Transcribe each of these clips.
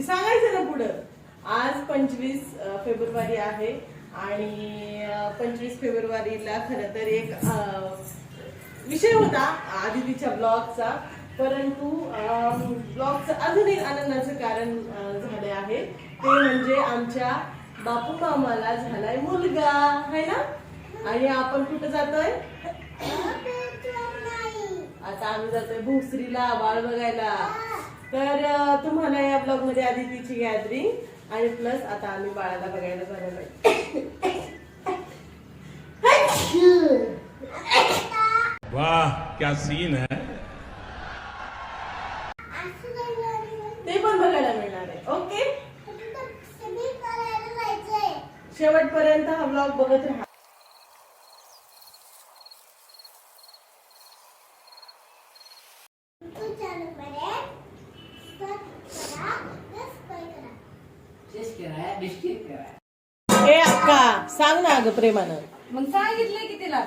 ती सांगायचं ना पुढं. आज पंचवीस फेब्रुवारी आहे आणि पंचवीस फेब्रुवारीला खरं तर एक विषय होता आदितीच्या ब्लॉगचा. परंतु ब्लॉगचं अजून एक आनंदाचं कारण झाले आहे. ते म्हणजे आमच्या बापू मामाला झालाय मुलगा. है ना? आणि आपण कुठं जातोय? आता आम्ही जातोय भोसरीला बाळ बघायला. तर तुम्हाला या ब्लॉगमध्ये आदितीची गॅदरिंग आणि प्लस आता आम्ही बाळाला बघायला जाणार आहे. वाह क्या सीन है? ते पण बघायला मिळणार आहे. ओके शेवटपर्यंत हा ब्लॉग बघत राहा ए अक्का सांग ना अगं प्रेमानं. मग सांगितलंय की तिला.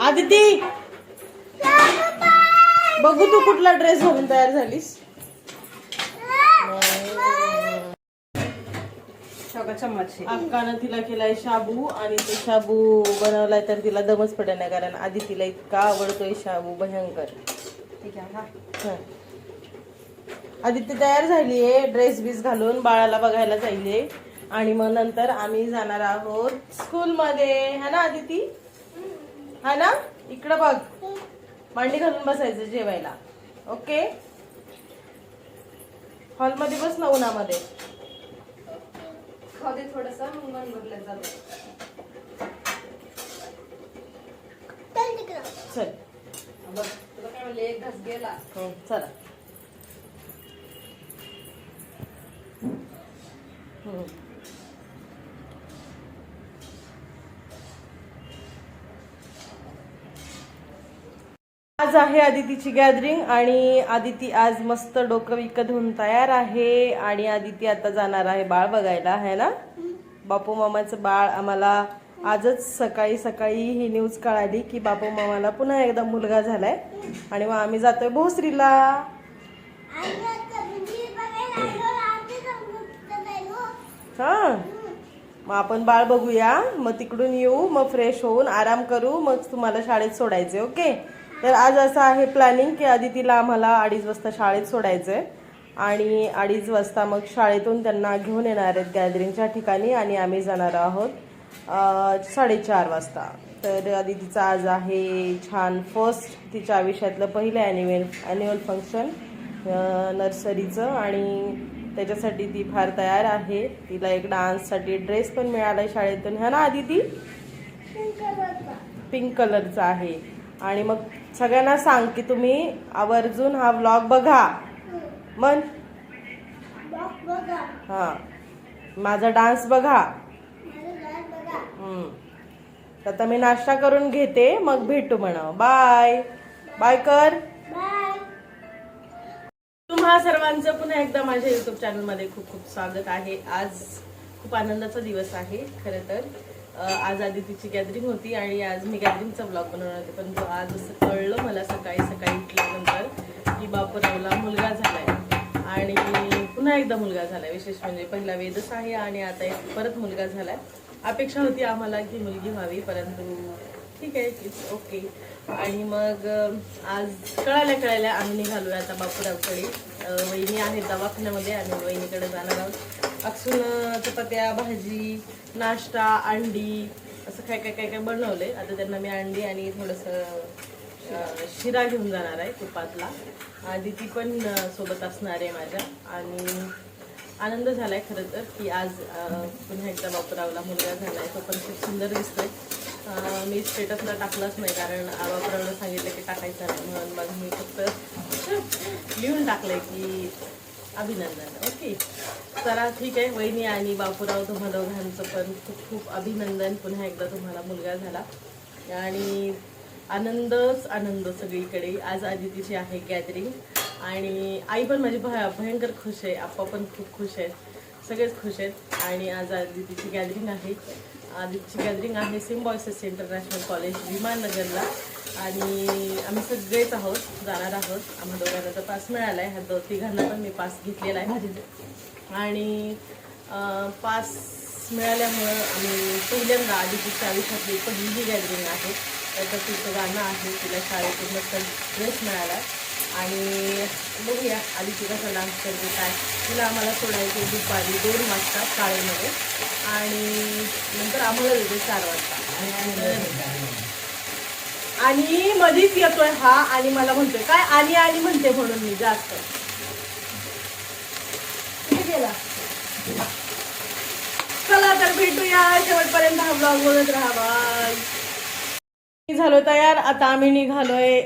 आदिती! बघू तू कुठला ड्रेस घालून तयार झालीस. चम्मच. अक्कानं तिला केलाय शाबू आणि तो शाबू बनवलाय तर तिला दमच पडेल नाही कारण आधी तिला इतका आवडतोय शाबू भयंकर. ठीक आहे हा. हं. आदित्य तयार झालीये ड्रेस बीस घालून बाळाला बघायला जाईले. आणि मग नंतर आम्ही जाणार आहोत स्कूल मध्ये है ना आदिती? हा ना? इकडं बघ. मांडी घालून बसायचं जेवायला. ओके हॉलमध्ये बस ना उन्हामध्ये. खाऊ दे थोडस मग मन भरलं जातं. चल बघ तुला काय म्हणले एक घास गेला. हं, चला. हं. आज आहे आदितीची गॅदरिंग आणि आदिती आज मस्त डोकं विकत होऊन तयार आहे आणि आदिती आता जाणार आहे बाळ बघायला आहे ना? बापू मामाचं बाळ आम्हाला आजच सकाळी सकाळी ही न्यूज कळाली की बापू मामाला पुन्हा एकदा मुलगा झालाय आणि मग आम्ही जातोय भोसरीला. हा? मग आपण बाळ बघूया. मग तिकडून येऊ मग फ्रेश होऊन आराम करू मग तुम्हाला शाळेत सोडायचे ओके तर आज असं आहे प्लॅनिंग की आधी तिला आम्हाला अडीच वाजता शाळेत सोडायचंय. आणि अडीच वाजता मग शाळेतून त्यांना घेऊन येणार आहेत गॅदरिंगच्या ठिकाणी आणि आम्ही जाणार आहोत साडेचार वाजता. तर आदितीचं आज आहे छान फर्स्ट तिच्या आयुष्यातलं पहिलं ॲन्युअल ॲन्युअल फंक्शन नर्सरीचं आणि त्याच्यासाठी ती फार तयार आहे. तिला एक डान्ससाठी ड्रेस पण मिळाला शाळेतून. ह्या ना आदिती? पिंक कलरचा आहे. आणि मग सगळ्यांना सांग की तुम्ही आवर्जून हा व्लॉग बघा. मन? हा. माझा डान्स बघा. हम्म. तर आता मी नाश्ता करून घेते मग भेटू म्हणा बाय बाय कर. तुम्हा सर्वांचं पुन्हा एकदा माझ्या युट्यूब चॅनलमध्ये खूप खूप स्वागत आहे. आज खूप आनंदाचा दिवस आहे खरं तर. आज आदितीची गॅदरिंग होती आणि आज मी गॅदरिंगचा ब्लॉग बनवणार होते. पण आज असं कळलं मला सकाळी सकाळी उठल्यानंतर की बापूरावला मुलगा झालाय. आणि पुन्हा एकदा मुलगा झालाय विशेष म्हणजे पहिला वेदच आहे आणि आता एक परत मुलगा झालाय. अपेक्षा होती आम्हाला की मुलगी व्हावी परंतु ठीक आहे इट्स ओके आणि मग आज कळाल्या कळाल्या आम्ही निघालो आता बापूरावकडे. वहिनी आहेत दवाखान्यामध्ये आणि वहिनीकडे जाणार आहोत. अक्षून चपात्या भाजी नाश्ता अंडी असं काय काय काय काय बनवलंय. आता त्यांना मी अंडी आणि थोडंसं शिरा घेऊन जाणार आहे तुपातला. आधी ती पण सोबत असणार आहे माझ्या. आणि आनंद झालाय खरं तर की आज पुन्हा एकदा वापरावला मुलगा झालाय. तो पण खूप सुंदर दिसतोय. मी स्टेटसला टाकलाच नाही कारण आ- सांगितलं की टाकायचं नाही म्हणून मग मी फक्त लिहून टाकलंय की अभिनंदन. ओके चला ठीक आहे. वहिनी आणि बापूराव तुम्हा दोघांचं पण खूप खूप अभिनंदन. पुन्हा एकदा तुम्हाला मुलगा झाला. आणि आनंदच आनंद सगळीकडे. आज आदितीची आहे गॅदरिंग आणि आई पण माझी भय भयंकर खुश आहे. आप्पा पण खूप खुश आहेत. सगळेच खुश आहेत. आणि आज आदितीची गॅदरिंग आहे. आदितीची गॅदरिंग आहे सिम्बॉयसेस इंटरनॅशनल कॉलेज विमाननगरला. आणि आम्ही सगळेच आहोत जाणार आहोत. आम्हा दोघांना तर पास मिळाला आहे ह्या दो तिघांना पण मी पास घेतलेला आहे आणि अं, पास मिळाल्यामुळं आम्ही पहिल्यांदा आदितीच्या आयुष्यातली पहिली गॅदरिंग आहे. त्याचं तिचं गाणं आहे. तिला शाळेतून मस्त ड्रेस मिळाला. आणि बघूया आदिती कसा डान्स करते काय. तिला आम्हाला सोडायचे दुपारी दोन वाजता शाळेमध्ये. आणि नंतर आम्हाला येते चार वाजता. आणि आणि मधीच येतोय हा आणि मला म्हणतोय काय आली आली म्हणते म्हणून मी जास्त. गेला चला तर भेटूया शेवटपर्यंत हा ब्लॉग बोलत राहा मी झालो तयार आता आम्ही निघालोय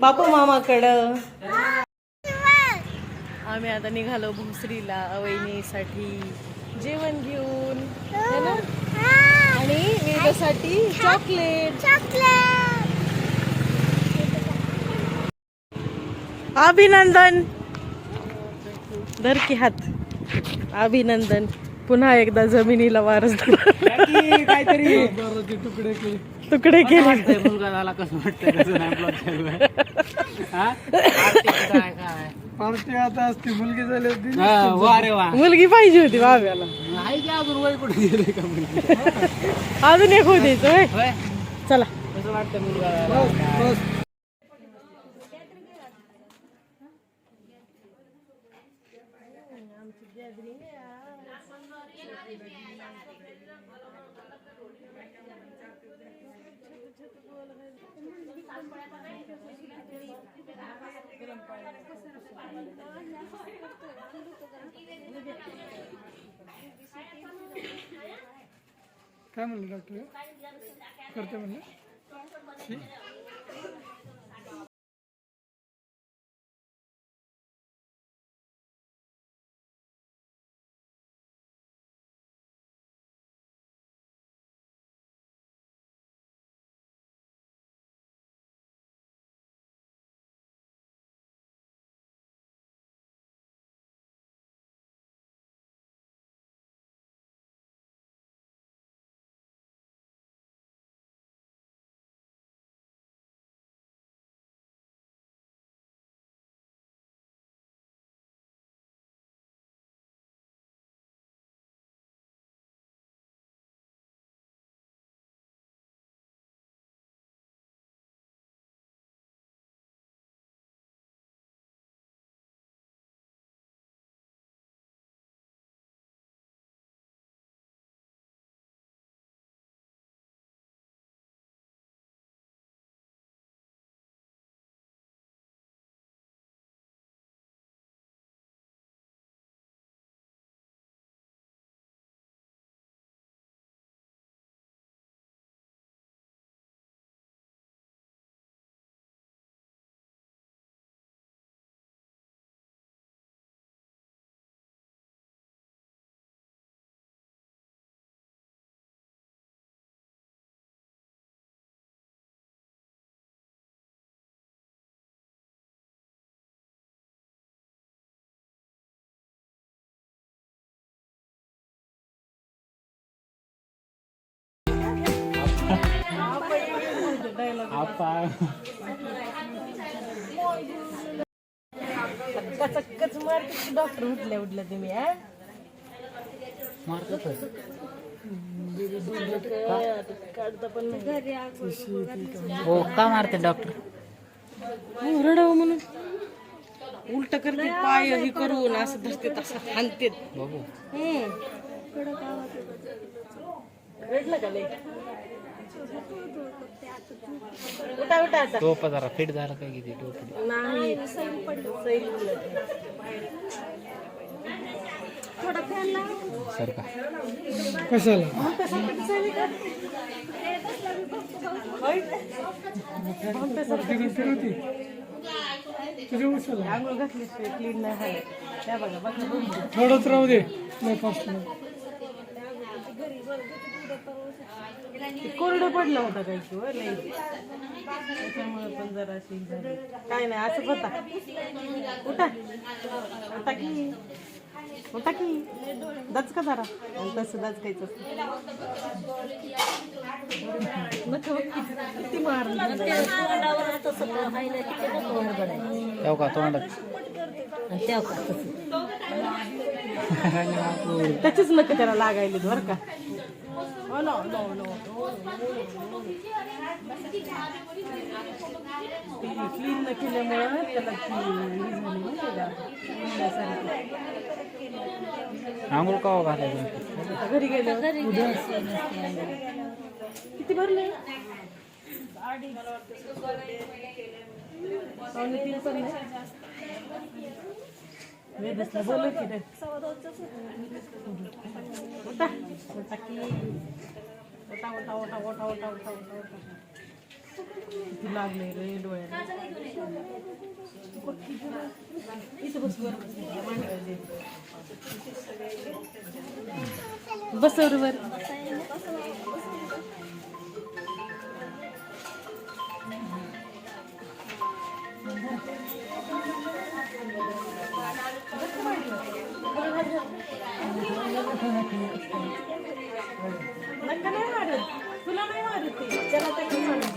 बापू मामाकडं. आम्ही आता निघालो भोसरीला वहिनीसाठी जेवण घेऊन. आणि वेदासाठी चॉकलेट अभिनंदन. धर की हात. अभिनंदन. पुन्हा एकदा जमिनीला वारस काहीतरी तुकडे केले. मुलगा झाला कसं वाटतं हा? पार्टी आता असते मुलगी झाली होती. हा, वा रे वा. मुलगी पाहिजे होती बाब्याला. की अजून वय कुठे गेले का मुलगी? अजून एक. होय. चला. कसं वाटतं मुलगा काय म्हणलं डॉक्टर? करते म्हणलं? आपा कचकच मारते डॉक्टर उठल्या उठल्या तुम्ही हा मारतो काढता पण नाही हो का मारते डॉक्टर रडावं म्हणून. उलट करते पाय हे करून असं धरते तसं हाणते. रडलं का लय उठा उठा आता टोप जरा फिट झाला काय किती टोप? नाही सैल उलट. सर का? कशाला? होय? तिकडे फिरवती तुझ्या उशाला आंघोळ घातल्याशिवाय क्लीन नाही झालं. त्या बघा बघा. थोडंच राहू दे. नाही फास्ट ते कोरडं पडलं होतं काही की लई. त्याच्यामुळे पण जरा अशी झाली काय नाही असं होता. उठा. उठा की. मग टाकी दचका जरा. आणि तसं दचकायचं किती मारलं? ठेव का तोंडात? त्याचीच नका त्याला लागायली बरं का. हो नो नो नो. क्लीन न केल्यामुळं त्याला ही. आंघोळ का घालायचं? घरी गेलं. किती भरले? पावणे तीन लागले रे डोळ्याला इथं बस वर तुला नाही मारत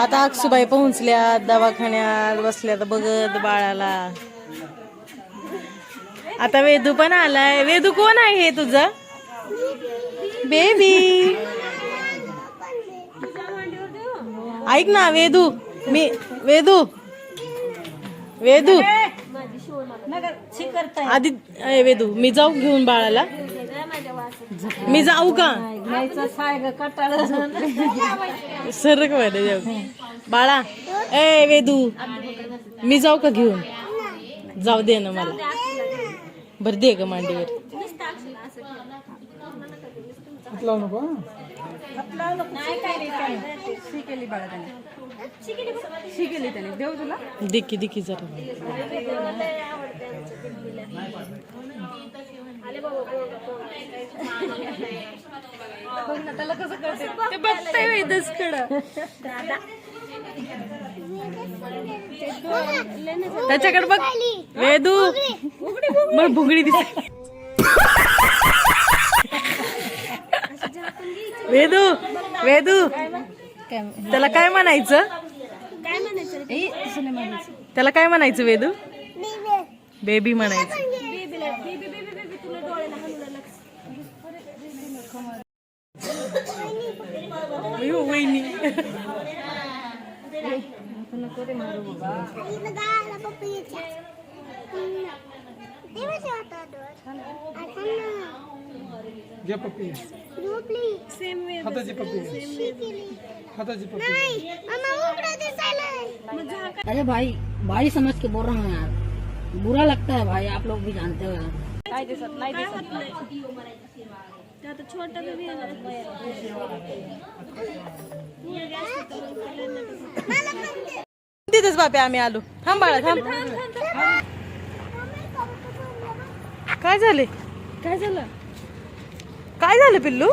आता अक्षुबाई पोहोचल्या दवाखान्यात बसल्यात बघत बाळाला. आता वेदू पण आलाय. वेदू कोण आहे हे तुझं? बेबी ऐक ना वेदू. मी वेदू. वेदू. आधी वेदू मी जाऊ घेऊन बाळाला. मी जाऊ का सरकमध्ये जाऊ बाळा ए वेदू मी जाऊ का घेऊन जाऊ दे ना मला बर दे ग मांडीवर हं? दिकी दिकी जरा त्याला कसं कळते ते बघतंय त्याच्याकडे बघ. वेदू. मला भुगडी दिस वेदू वेदू. त्याला काय म्हणायचं? त्याला काय म्हणायचं वेदू? बेबी म्हणायचं अयो, वहिनी घ्या पप्पी हाताची पप्पी हाताची पप्पी अरे भाई भाई समझ के बोल रहा हूँ यार। बुरा लगता है भाई आप लोग भी जानते हो यार। काय दिसत नाही दिसत. तिथेच बापे आम्ही आलो. थांब बाळा थांब. काय झाले? काय झालं? काय झालं पिल्लू?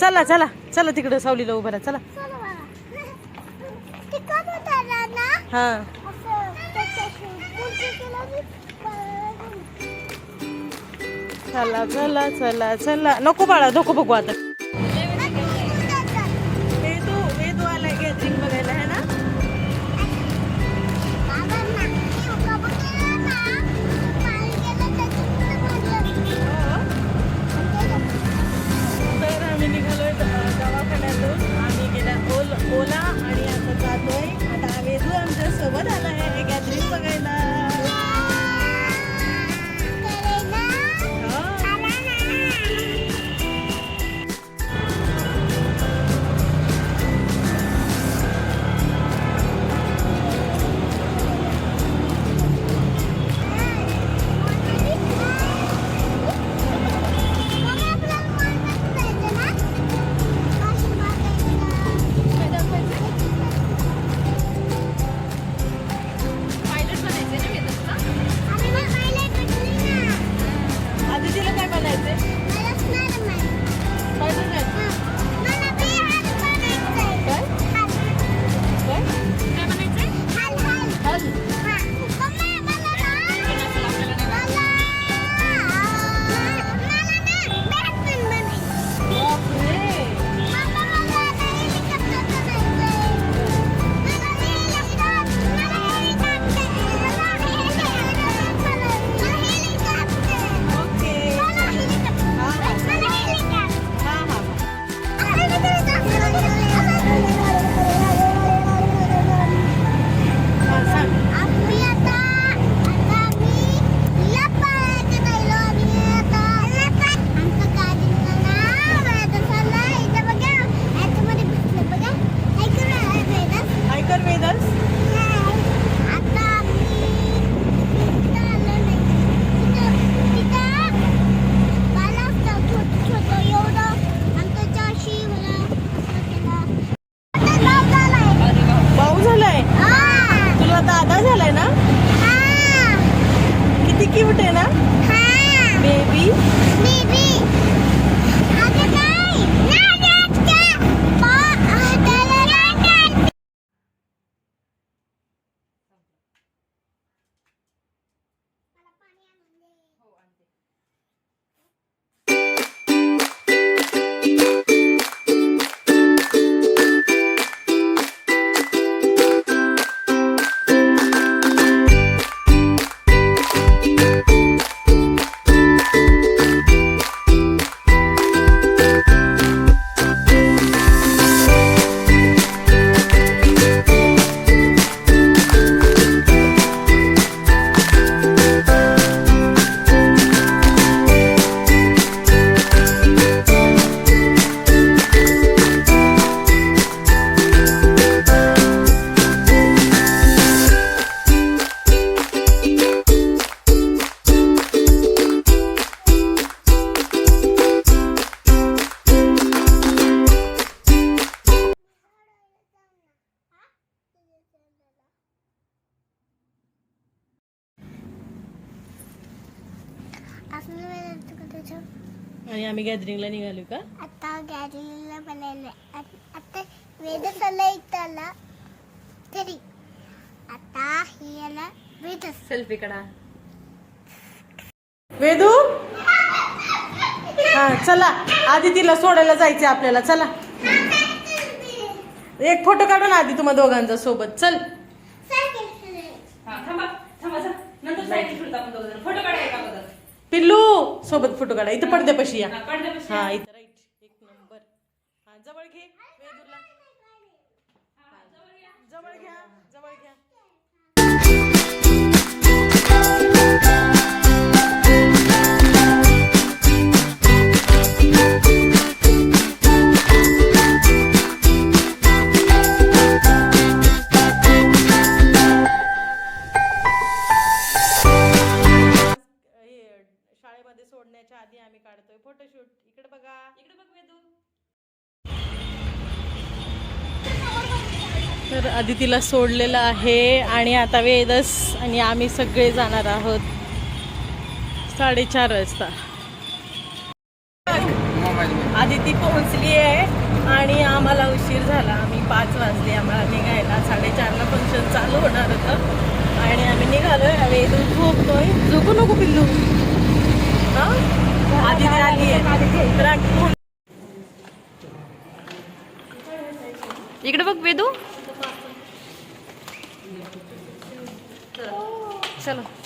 चला चला चला तिकडे सावलीला उभं राहा चला. हा. चला चला चला चला. नको बाळा नको बघू आता. क्यूट आहे ना? हा. बेबी आम्ही गॅदरिंगला निघालो का? आता गॅदरिंगला बनायला आता वेद चालला इथं आला तरी. आता ही आला वेदस सेल्फी काढा. वेदू? हा चला. आधी तिला सोडायला जायचं आपल्याला. चला. एक फोटो काढून आधी तुम्हा दोघांचा सोबत. चल. पिल्लू सोबत फोटो काढा इथं पडद्यापाशी या हा इथं फोटोशूट इकडे बघा. इकडे बघ वेदू तर आदितीला सोडलेलं आहे आणि आता वेदस आणि आम्ही सगळे जाणार आहोत साडेचार वाजता. आदिती पोहोचली आहे आणि आम्हाला उशीर झाला. आम्ही पाच वाजले. आम्हाला निघायला. साडेचारला फंक्शन चालू होणार होतं. आणि आम्ही निघालोय. वेदू झोपतोय. झोपू नको पिल्लू. हा? आदिती आली आहे. तर आम्ही- इकडे बघ वेदू. चलो.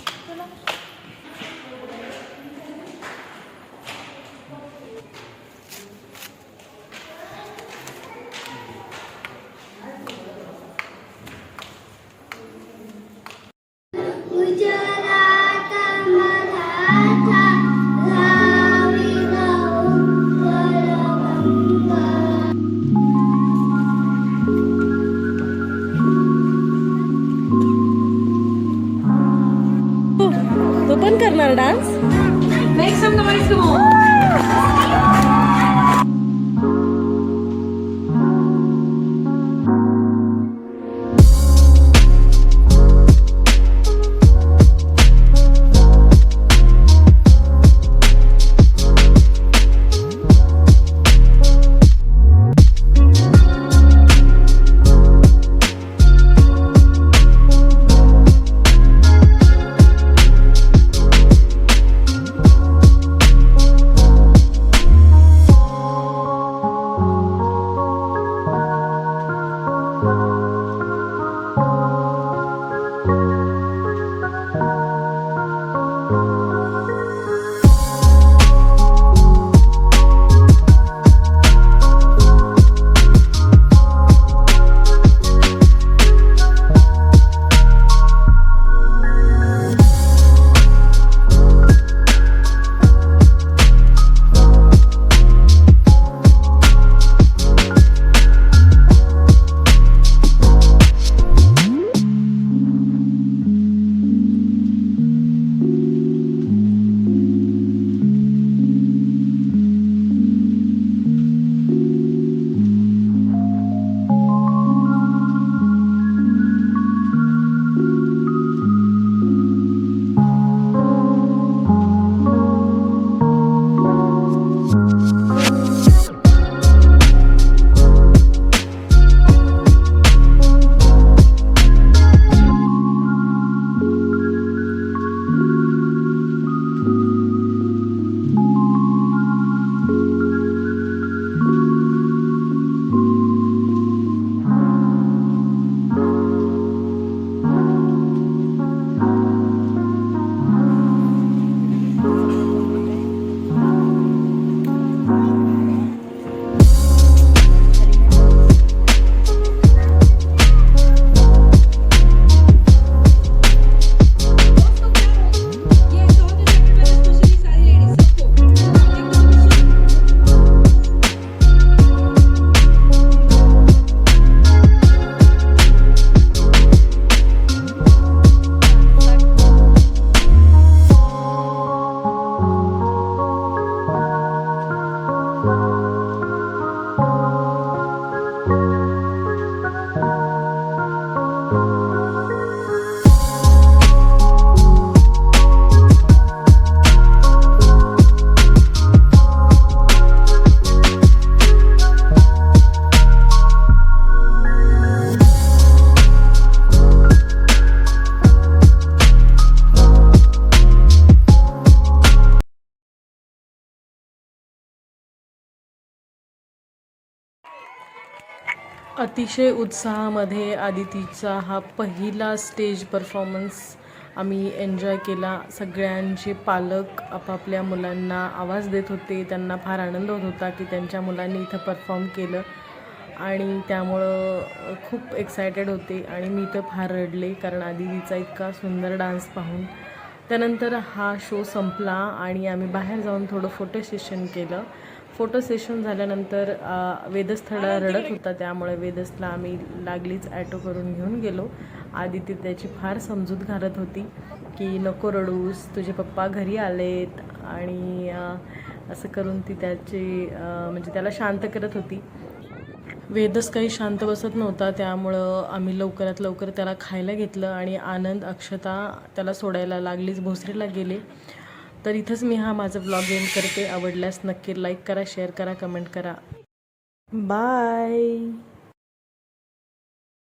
अतिशय उत्साहामध्ये आदितीचा हा पहिला स्टेज परफॉर्मन्स आम्ही एन्जॉय केला. सगळ्यांचे पालक आपापल्या मुलांना आवाज देत होते. त्यांना फार आनंद होत होता की त्यांच्या मुलांनी इथं परफॉर्म केलं. आणि त्यामुळं खूप एक्सायटेड होते आणि मी तर फार रडले कारण आदितीचा इतका सुंदर डान्स पाहून. त्यानंतर हा शो संपला आणि आम्ही बाहेर जाऊन थोडं फोटो सेशन केलं. फोटो सेशन झाल्यानंतर अ, वेदस थोडा रडत होता. त्यामुळे वेदसला आम्ही लागलीच ॲटो करून घेऊन गेलो. आदिती त्याची फार समजूत घालत होती की नको रडूस तुझे पप्पा घरी आलेत. आणि असं करून ती त्याची म्हणजे त्याला शांत करत होती. वेदच काही शांत बसत नव्हता. त्यामुळं आम्ही लवकरात लवकर त्याला खायला घेतलं आणि आनंद अक्षता त्याला सोडायला लागलीच भोसरीला गेले. तर इथंच मी हा माझा ब्लॉग एंड करते. आवडल्यास नक्की लाईक करा शेअर करा कमेंट करा. बाय